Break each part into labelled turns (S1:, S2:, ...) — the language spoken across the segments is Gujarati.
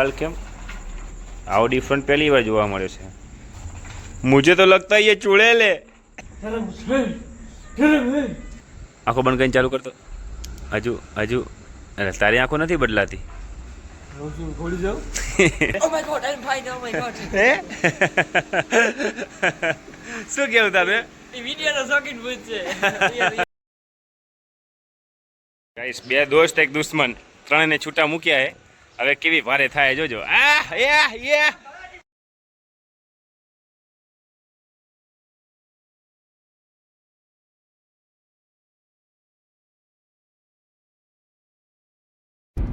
S1: હાલ કેમ? આવો ડિફરન્ટ પહેલી વાર જોવા મળ્યો છે. મુજે તો લગતા એ ચૂડે લે આંખો બંધ કરીને ચાલુ કરતો. હજુ હજુ. તારી આંખો નથી બદલાતી. શું કેવું ગાઈસ, બે દોસ્ત, એક દુશ્મન. ત્રણેયને છૂટા મૂક્યા હે. હવે કેવી ભારે થાય જોજો. આ યા યા.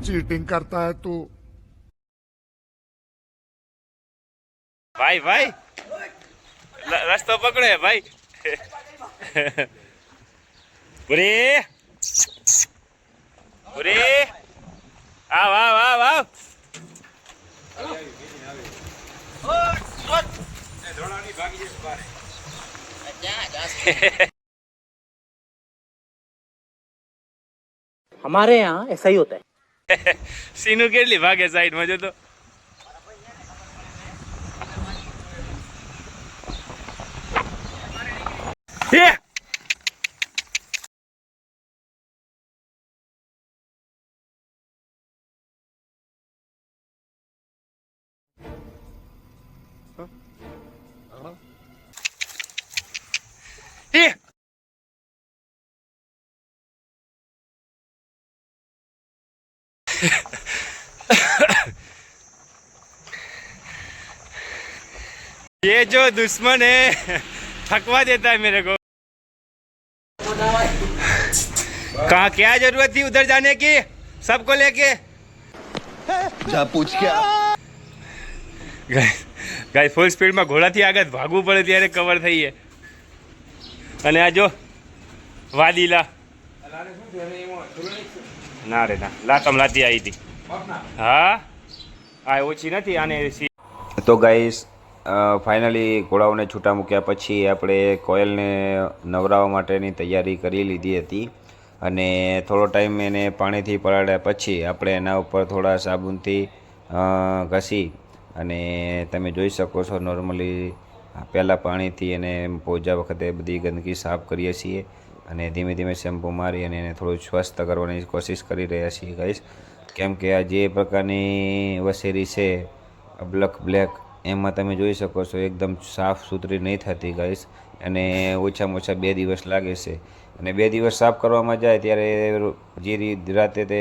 S2: ચીટિંગ કરતા હે તું
S1: ભાઈ ભાઈ. રસ્તો પકડે ભાઈ. પુરી પુરી આવ આવ આવ આવ
S3: हमारे यहाँ ऐसा ही होता है
S1: સીનું કેટલી ભાગે સાઈડમાં જો તો હે! હે! ये जो दुश्मन है थकवा देता है मेरे को। कहा क्या ज़रूरत थी उधर जाने की? सबको लेके?
S2: जा पूछ क्या?
S1: ગાય ફૂલ સ્પીડમાં ઘોડાથી આગળ ભાગવું પડે ત્યારે કવર થઈએ. અને આ જો, વાદીલા. ના રે, ના. લાકમ લાતી આવી હતી. હા? આ ઓછી નથી, આને તો ગાઈસ ફાઇનલી ઘોડાઓને છૂટા મૂક્યા પછી આપણે કોયલને નવરાવવા માટેની તૈયારી કરી લીધી હતી. અને થોડો ટાઈમ એને પાણીથી પલાળ્યા પછી આપણે એના ઉપર થોડા સાબુનથી ઘસી અને તમે જોઈ શકો છો નોર્મલી પહેલાં પાણીથી એને પોજા વખતે બધી ગંદકી સાફ કરીએ છીએ અને ધીમે ધીમે શેમ્પૂ મારી અને એને થોડું સ્વસ્થ કરવાની કોશિશ કરી રહ્યા છીએ ગાઈસ કેમ કે આ જે પ્રકારની વસેરી છે બ્લક બ્લેક, એમાં તમે જોઈ શકો છો, એકદમ સાફ સુથરી નહીં થતી ગાઈસ અને ઓછામાં ઓછા બે દિવસ લાગે છે. અને બે દિવસ સાફ કરવામાં જાય ત્યારે જે રીત તે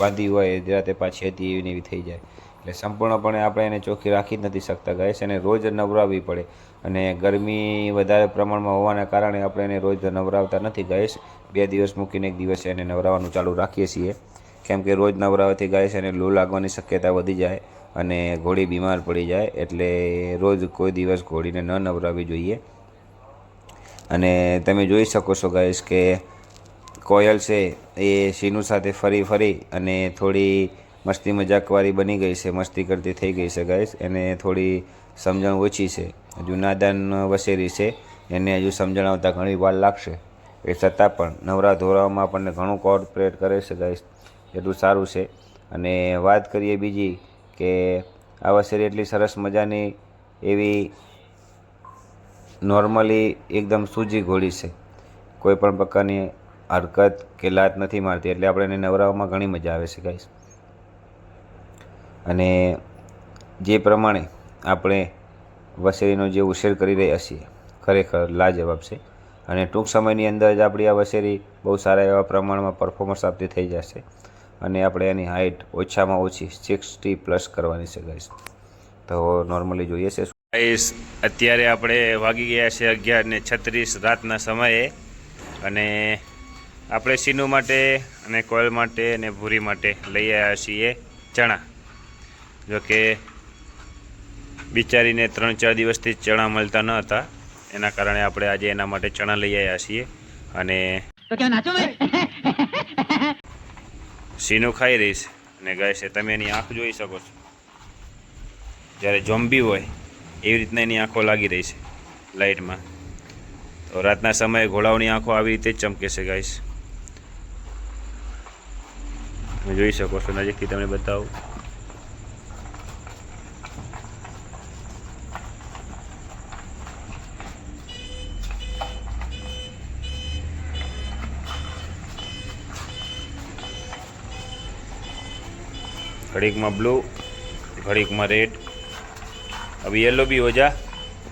S1: બાંધી હોય, રાતે પાછી હતી એવી થઈ જાય. એટલે સંપૂર્ણપણે આપણે એને ચોખ્ખી રાખી જ નથી શકતા ગાય એને રોજ નવરાવવી પડે. અને ગરમી વધારે પ્રમાણમાં હોવાના કારણે આપણે એને રોજ નવરાવતા નથી ગાય બે દિવસ મૂકીને એક દિવસે એને નવરાવવાનું ચાલુ રાખીએ છીએ. કેમ કે રોજ નવરાવવાથી ગાય એને લૂ લાગવાની શક્યતા વધી જાય અને ઘોડી બીમાર પડી જાય. એટલે રોજ કોઈ દિવસ ઘોડીને ન નવરાવવી જોઈએ. અને તમે જોઈ શકો છો, ગાઈસ, કે કોયલ છે એ શીનુ સાથે ફરી ફરી અને થોડી મસ્તી મજાકવાળી બની ગઈ છે, મસ્તી કરતી થઈ ગઈ છે ગાઈસ એને થોડી સમજણ ઓછી છે. હજુ નાદાન વસેરી છે. એને હજુ સમજણ આવતા ઘણી વાર લાગશે. એ છતાં પણ નવરા ધોરાવામાં આપણને ઘણું કોઓપરેટ કરે છે ગાઈસ એટલું સારું છે. અને વાત કરીએ બીજી કે આ વસેરી એટલી સરસ મજાની એવી નોર્મલી એકદમ સૂજી ઘોડી છે. કોઈ પણ પ્રકારની હરકત કે લાત નથી મારતી, એટલે આપણે એને નવરાઓમાં ઘણી મજા આવે છે ગાઈસ અને જે પ્રમાણે આપણે વસેરીનો જે ઉછેર કરી રહ્યા છીએ, ખરેખર લાજવાબ છે. અને ટૂંક સમયની અંદર જ આપણી આ વસેરી બહુ સારા એવા પ્રમાણમાં પરફોર્મન્સ આપતી થઈ જશે અને આપણે એની હાઇટ ઓછામાં ઓછી સિક્સટી પ્લસ કરવાની છે ગાઈસ તો નોર્મલી જોઈએ છે ગાઈસ અત્યારે આપણે વાગી ગયા છે અગિયાર ને છત્રીસ રાતના સમયે અને આપણે સીનુ માટે અને કોયલ માટે અને ભૂરી માટે લઈ આવ્યા છીએ ચણા. જો કે બિચારીને ત્રણ ચાર દિવસથી ચણા મળતા ન હતા. એના કારણે આપણે આજે એના માટે ચણા લઈ આવ્યા છીએ અને સીનું ખાઈ રહીશ. અને ગાય તમે એની આંખ જોઈ શકો છો. જ્યારે જોમ્બી હોય એવી રીતના એની આંખો લાગી રહી છે લાઇટમાં. તો રાતના સમયે ઘોડાઓની આંખો આવી રીતે જ ચમકે છે ગાઈશ તમે જોઈ શકો છો નજીકથી તમને બતાવું. ઘડીકમાં બ્લુ ઘડીકમાં રેડ હવે યેલો भी हो जा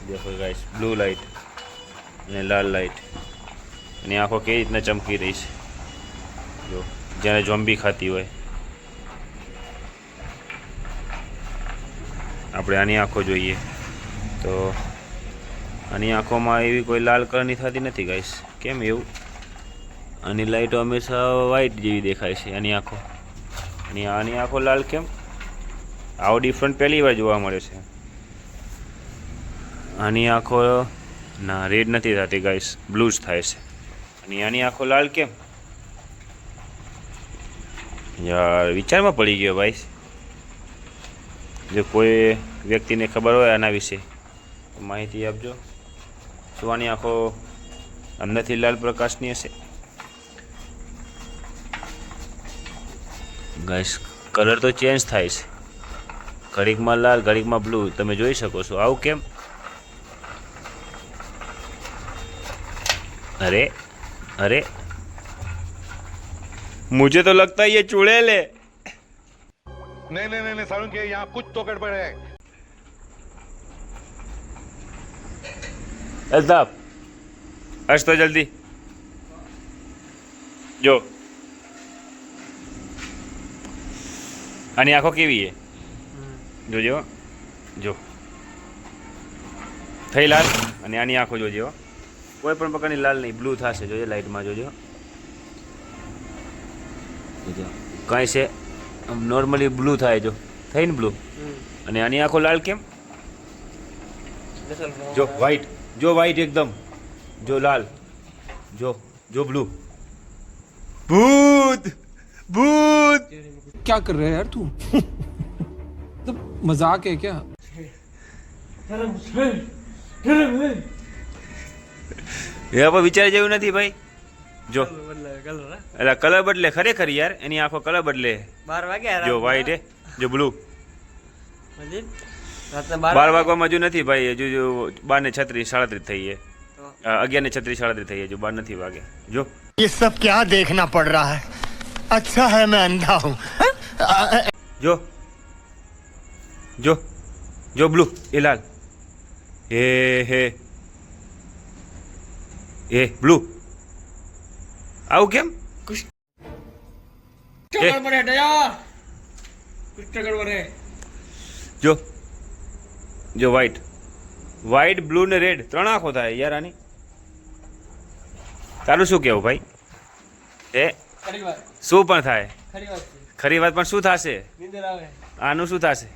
S1: देखो गाइस ब्लू लाइट અને લાલ લાઇટ એની આંખો કેવી રીતના ચમકી રહી છે જો જ્યારે જોમ્બી ખાતી હોય આપણે આની આંખો જોઈએ તો આની આંખોમાં એવી કોઈ લાલ કલરની થતી નથી ગાઈસ કેમ એવું આની લાઇટો હંમેશા વ્હાઈટ જેવી દેખાય છે આની આંખો અને આની આંખો લાલ કેમ? આવો ડિફરન્ટ પહેલી વાર જોવા મળે છે. આની આંખો ના રેડ નથી થતી ગાઈસ બ્લુ જ થાય છે. અને આની આંખો લાલ કેમ? યાર, વિચારમાં પડી ગયો ભાઈ. જો કોઈ વ્યક્તિને ખબર હોય આના વિશે માહિતી આપજો. શું આની આંખો અંદરથી લાલ પ્રકાશની હશે. ગાઈસ કલર તો ચેન્જ થાય છે ઘડીકમાં લાલ ઘડીકમાં બ્લુ તમે જોઈ શકો છો આવું કેમ अरे अरे मुझे तो लगता है ये चुड़ैल है
S2: नहीं नहीं नहीं, नहीं सारुण के यहाँ कुछ तो गड़बड़ है
S1: अल्ताफ हर्ष तो जल्दी જો આની આંખો કેવી છે જોજો જો થઈ લાલ અને આની આંખો જોજો કોઈ પણ પ્રકારની લાલ નહીં બ્લુ થશે જોજો લાઇટમાં જોજો જોજો કાંઈ છે નોર્મલી બ્લુ થાય જો થઈ ને બ્લુ અને આની આંખો લાલ કેમ જો વ્હાઈટ જો વ્હાઈટ એકદમ જો લાલ જો જો બ્લુ ભૂત ભૂત
S4: क्या कर रहा है यार तू तो मजाक है क्या
S1: એ આપણે વિચાર જેવું નથી ભાઈ જો
S5: બદલાયો કલર હા
S1: એટલે કલર બદલે ખરેખર યાર એની આંખો કલર બદલે
S5: બાર વાગ્યા
S1: જો વ્હાઈટ હે જો બ્લુ
S5: મજી રાતના બાર
S1: બાર વાગવામાં હજુ નથી ભાઈ હજુ જો બાર ને છત્રીસ સાડત્રીસ થઈ છે
S5: તો
S1: અગિયાર ને છત્રીસ સાડત્રીસ થઈ હજુ બાર નથી વાગે જો
S6: ये सब क्या देखना पड़ रहा है अच्छा है मैं अंधा हूँ
S1: જો. જો. જો બ્લુ એ લાલ. એ હે. એ બ્લુ. આવું કેમ? જો. જો વ્હાઈટ વ્હાઈટ બ્લુ ને રેડ ત્રણ આંખો થાય યાર આની તારું શું કહેવું ભાઈ? એ શું પણ થાય?
S5: ખરી વાત
S1: પણ શું થશે? આનું શું થશે?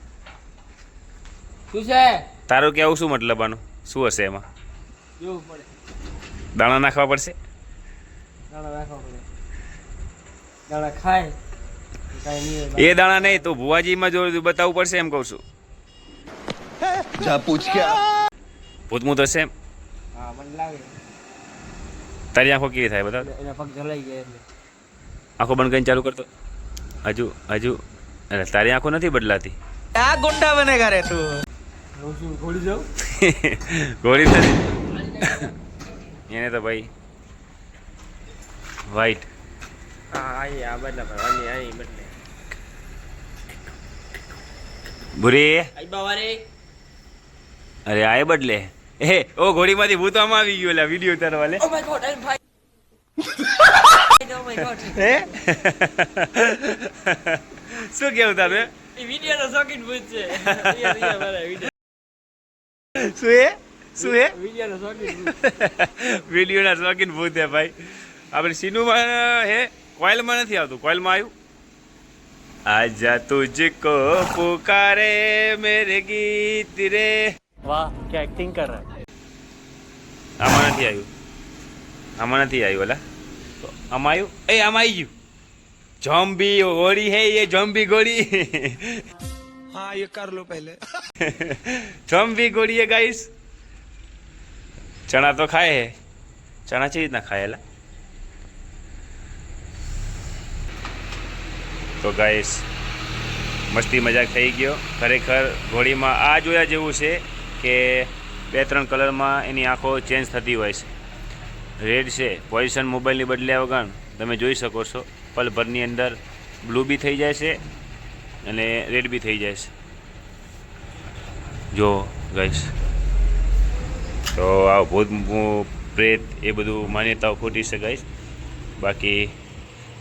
S5: શું છે?
S1: તારું કેવું શું મતલબ આનું શું હશે એમાં? દાણા નાખવા પડશે?
S5: દાણા નાખવા પડે. દાણા ખાય.
S1: એ દાણા નહીં તો ભુવાજીમાં જો બતાવવું પડશે એમ કહું છું.
S2: જા પૂછ કે
S1: ભૂતમું તો છે
S5: હા મને લાગે.
S1: તારી આંખો કેવી થાય
S5: બધા
S1: આંખો બંધ કરીને ચાલુ કરતો હજુ હજુ. અરે તારી આંખો નથી બદલાતી?
S5: હું તું ઘોડી જાઉં
S1: ગોળી નથી એને તો ભાઈ વ્હાઈટ
S5: હા આઈ આ બદલા ભાઈ આઈ આઈ બદલે
S1: ભૂરી. અરે આ બદલે. એ ઓ ઘોડીમાંથી ભૂતવામાં આવી ગયો એટલે વીડિયો ઉતારવા લે. હે eh? શું કેવું
S5: તમે વિડિયો તો શોખીન ભૂત છે.
S1: શું એ? શું એ? વિડિયોના શોખીન ભૂત. છે ભાઈ. આપણે સીનુમાં હે કોઈલમાં નથી આવતું. કોઈલમાં આવ્યું? આજા તુજકો પુકારે મેરે ગીત રે.
S3: વાહ કે એક્ટિંગ કર રહા?
S1: આમાં નથી આવ્યું. આમાં નથી આવ્યું ઓલા. અમાયું? એ અમાઈ ગયું. જોમ્બી હોળી હે એ જોમ્બી ગોળી.
S4: હા એ કર લો પહેલે.
S1: જોમ્બી ગોળી એ ગાઈસ. ચણા તો ખાય હે. ચણા ચી રીતના ખાયેલા તો ગાઈસ મસ્તી મજાક થઈ ગયો. ખરેખર ઘોડીમાં આ જોયા જેવું છે કે બે ત્રણ કલરમાં એની આંખો ચેન્જ થતી હોય છે. રેડ છે. પોઝિશન મોબાઈલની બદલ્યા વગર તમે જોઈ શકો છો. પલભરની અંદર બ્લુ બી થઈ જાય છે અને રેડ બી થઈ જાય છે. જો ગઈશ તો આ ભૂત પ્રેત એ બધું માન્યતાઓ ખોટી છે ગઈશ બાકી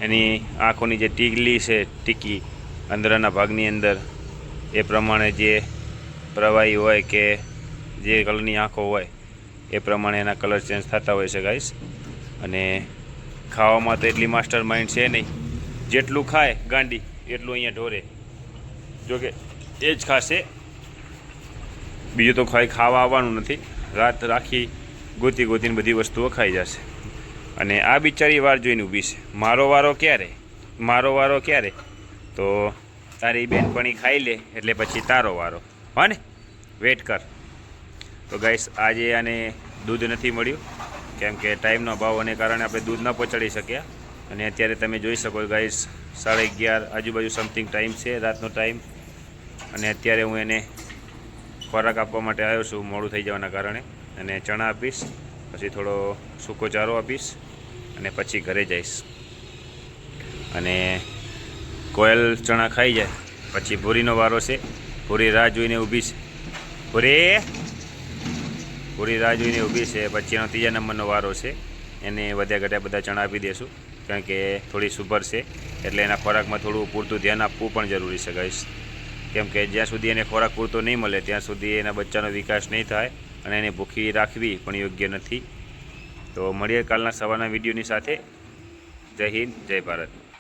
S1: એની આંખોની જે ટીકલી છે, ટીકી અંદરના ભાગની અંદર, એ પ્રમાણે જે પ્રવાહી હોય કે જે કલરની આંખો હોય એ પ્રમાણે એના કલર ચેન્જ થતા હોય છે ગાઈસ અને ખાવામાં તો એટલી માસ્ટર માઇન્ડ છે નહીં. જેટલું ખાય ગાંડી, એટલું અહીંયા ઢોરે. જોકે એ જ ખાશે. બીજું તો ખાઈ ખાવા આવવાનું નથી. રાત રાખી ગોતી ગોતીને બધી વસ્તુઓ ખાઈ જશે. અને આ બિચારી વાર જોઈને ઊભી છે. મારો વારો ક્યારે? મારો વારો ક્યારે? તો તારી બેનપણી ખાઈ લે, એટલે પછી તારો વારો. હા ને? વેટ કર. તો ગાઈસ આજે આને દૂધ નથી મળ્યું, કેમ કે ટાઈમનો અભાવ અને કારણે આપણે દૂધ ન પહોંચાડી શક્યા. અને અત્યારે તમે જોઈ શકો ગાઈસ સાડા અગિયાર, આજુબાજુ સમથિંગ ટાઈમ છે, રાતનો ટાઈમ અને અત્યારે હું એને ખોરાક આપવા માટે આવ્યો છું, મોડું થઈ જવાના કારણે. અને ચણા આપીશ, પછી થોડો સૂકો ચારો આપીશ, અને પછી ઘરે જઈશ. અને કોયલ ચણા ખાઈ જાય, પછી ભૂરીનો વારો છે. ભૂરી રાહ જોઈને ઊભી છે. ભૂરી પૂરી રાહ જોઈને ઊભી છે. પછી એનો ત્રીજા નંબરનો વારો છે. એને વધ્યા ઘટ્યા બધા ચણા આપી દઈશું કારણ કે થોડી સુભર છે. એટલે એના ખોરાકમાં થોડું પૂરતું ધ્યાન આપવું પણ જરૂરી છે ગાઈશ કેમ કે જ્યાં સુધી એને ખોરાક પૂરતો નહીં મળે, ત્યાં સુધી એના બચ્ચાનો વિકાસ નહીં થાય અને એને ભૂખી રાખવી પણ યોગ્ય નથી. તો મળીએ કાલના સવારના વિડીયોની સાથે. જય હિન્દ, જય ભારત.